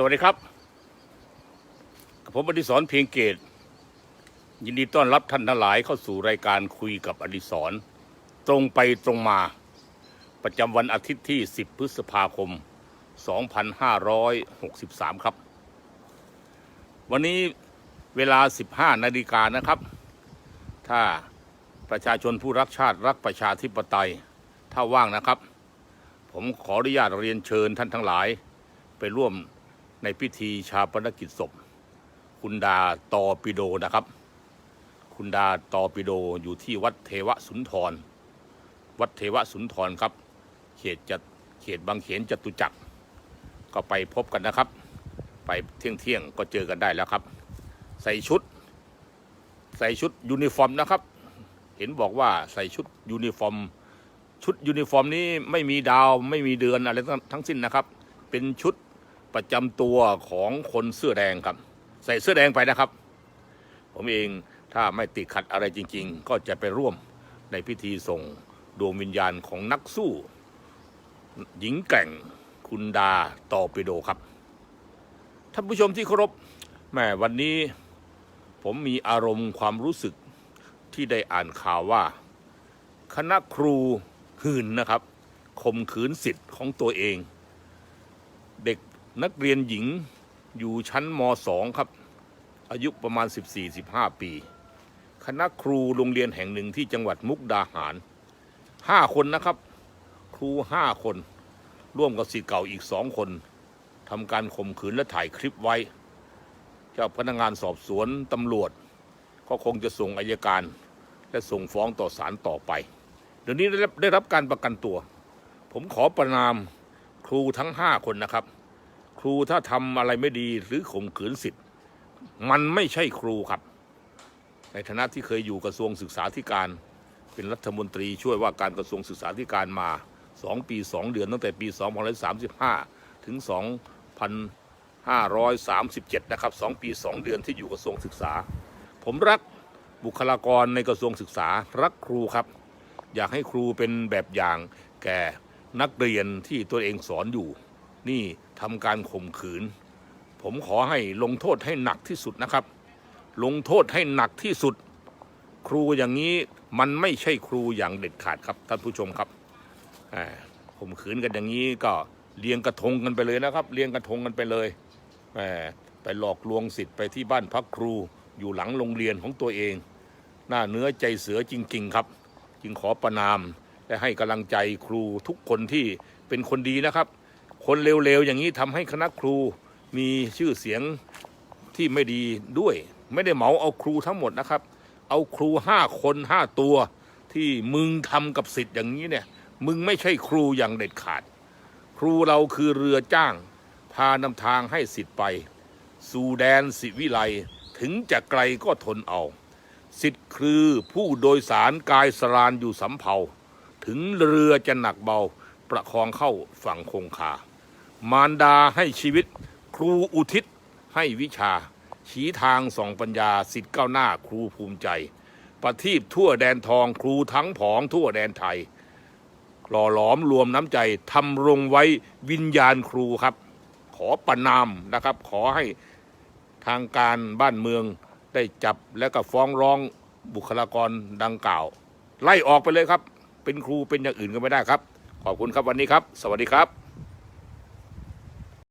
สวัสดีครับ ผมอดิศรเพียงเกต ยินดีต้อนรับท่านทั้งหลายเข้าสู่รายการคุยกับอดิศรตรงไปตรงมา ประจำวันอาทิตย์ที่ 10 พฤษภาคม 2563 ครับ วันนี้เวลา 15 นาฬิกานะครับ ถ้าประชาชนผู้รักชาติรักประชาธิปไตย ถ้าว่างนะครับ ผมขออนุญาตเรียนเชิญท่านทั้งหลายไปร่วม ในพิธีชาปนกิจศพ คุณดาตอปิโดนะครับ คุณดาตอปิโดอยู่ที่วัดเทวสุนทร วัดเทวสุนทรครับ เขตจะเขตบางเขนจตุจักร ก็ไปพบกันนะครับ ไปเที่ยงเที่ยงก็เจอกันได้แล้วครับ ใส่ชุด ใส่ชุดยูนิฟอร์มนะครับ เห็นบอกว่าใส่ชุดยูนิฟอร์ม ชุดยูนิฟอร์มนี้ไม่มีดาวไม่มีเดือนอะไรทั้งสิ้นนะครับ เป็นชุด ประจำตัวของคนเสื้อแดงครับ ใส่เสื้อแดงไปนะครับ ผมเองถ้าไม่ติดขัดอะไรจริง ๆ ก็จะไปร่วมในพิธีส่งดวงวิญญาณของนักสู้ หญิงแกร่งคุณดาตอปิโดครับท่านผู้ชมที่เคารพแม่วันนี้ผมมีอารมณ์ความรู้สึกที่ได้อ่านข่าวว่า คณะครูหื่นนะครับข่มขืนสิทธิ์ของตัวเอง เด็ก นักเรียนหญิงอยู่ชั้นม .2 ครับ อายุประมาณ 14-15 ปี คณะครูโรงเรียนแห่งหนึ่งที่จังหวัดมุกดาหาร 5 คนนะครับ ครู 5 คน ร่วมกับสิทธิ์เก่าอีกสองคนทำการข่มขืนและถ่ายคลิปไว้ เจ้าพนักงานสอบสวนตำรวจ ก็คงจะส่งอายการ และส่งฟ้องต่อศาลต่อไป เดี๋ยวนี้ได้รับได้รับการประกันตัว ผมขอประนามครูทั้งห้าคนนะครับ ครูถ้าทำอะไรไม่ดีหรือข่มขืนสิทธิ์ มันไม่ใช่ครูครับ ในฐานะที่เคยอยู่กระทรวงศึกษาธิการ เป็นรัฐมนตรีช่วยว่าการกระทรวงศึกษาธิการมาสองปีสองเดือนตั้งแต่ปี 2535 ถึง 2537 นะครับสองปีสองเดือนที่อยู่กระทรวงศึกษา ผมรักบุคลากรในกระทรวงศึกษารักครูครับ อยากให้ครูเป็นแบบอย่างแก่นักเรียนที่ตัวเองสอนอยู่ นี่ทำการข่มขืน ผมขอให้ลงโทษให้หนักที่สุดนะครับ ลงโทษให้หนักที่สุด ครูอย่างนี้มันไม่ใช่ครูอย่างเด็ดขาดครับท่านผู้ชมครับข่มขืนกันอย่างนี้ก็เลี้ยงกระทงกันไปเลยนะครับเลี้ยงกระทงกันไปเลยไปหลอกลวงสิทธิ์ไปที่บ้านพักครูอยู่หลังโรงเรียนของตัวเอง หน้าเนื้อใจเสือจริง ๆ ครับ จึงขอประนามและให้กำลังใจครูทุกคนที่เป็นคนดีนะครับ คนเร็วๆอย่างนี้ทำให้คณะครูมีชื่อเสียงที่ไม่ดีด้วย ไม่ได้เหมาเอาครูทั้งหมดนะครับ เอาครูห้าคนห้าตัว ที่มึงทำกับสิทธิ์อย่างนี้เนี่ย มึงไม่ใช่ครูอย่างเด็ดขาด ครูเราคือเรือจ้าง พานำทางให้สิทธิ์ไป สู่แดนสิวิไลถึงจะไกลก็ทนเอาสิทธิ์คือผู้โดยสารกายสรานอยู่สำเภา ถึงเรือจะหนักเบาประคองเข้าฝั่งคงคา มารดาให้ชีวิต ครูอุทิศให้วิชา ชี้ทางส่องปัญญาสิทธิ์ก้าวหน้าครูภูมิใจ ประทีปทั่วแดนทองครูทั้งผองทั่วแดนไทย หล่อหลอมรวมน้ำใจทำรงไว้วิญญาณครูครับ ขอประนามนะครับ ขอให้ทางการบ้านเมืองได้จับและก็ฟ้องร้องบุคลากรดังกล่าว ไล่ออกไปเลยครับ เป็นครูเป็นอย่างอื่นก็ไม่ได้ครับ ขอบคุณครับวันนี้ครับ สวัสดีครับ